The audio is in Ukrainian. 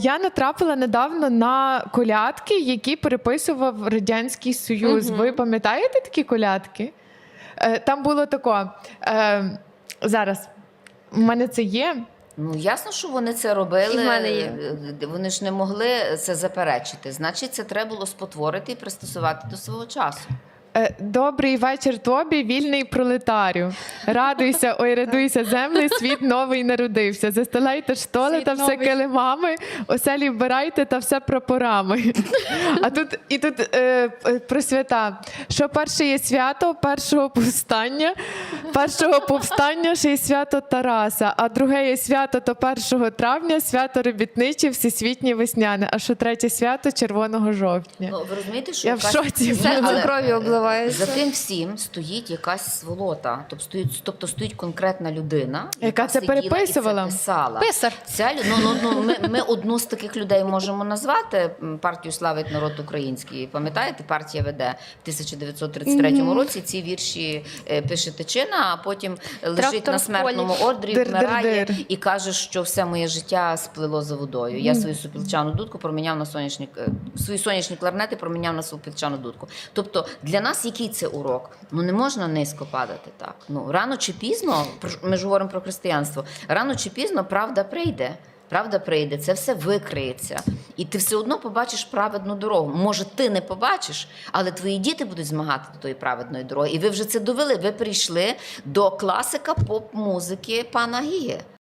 Я натрапила недавно на колядки, які переписував Радянський Союз. Ви пам'ятаєте такі колядки? Е, Там було тако. Е, зараз у мене це є. Ну ясно, що вони це робили. І в мене є. Е, Вони ж не могли це заперечити. Значить, це треба було спотворити і пристосувати до свого часу. Е, Добрий вечір тобі, вільний пролетарю. Радуйся, ой, радуйся, землі, світ новий народився. Застилайте штоли Світ та все новий. килимами, оселі вбирайте та все прапорами. А тут і тут е, е, про свята. Що перше є свято першого повстання, першого повстання ще й свято Тараса, а друге є свято то 1 травня, свято робітниче, всесвітнє весняне, а що третє свято червоного жовтня. Ну ви розумієте, що Я в шоці. Але- кров'ю обливається. За тим всім стоїть якась сволота, тобто стоїть, тобто стоїть конкретна людина, Яка це переписувала? І це писала. Писар. Ця ну, ну, ну, ми, ми одну з таких людей можемо назвати партію славить народ український. Пам'ятаєте, партія веде в 1933 році. Ці вірші е, пише Тичина, а потім лежить Трактор на смертному Дир-дир-дир. вмирає і каже, що все моє життя сплило за водою. Я свою супілчану дудку проміняв на сонячні е, свої сонячні кларнети проміняв на супілчану дудку. Тобто для нас який це урок? Ну не можна низько падати так. Ну рано чи пізно, ми ж говоримо про християнство. Рано чи пізно правда прийде. Правда прийде, це все викриється, і ти все одно побачиш праведну дорогу. Може, ти не побачиш, але твої діти будуть змагати до тої праведної дороги. І ви вже це довели. Ви прийшли до класика поп-музики пана Гіги.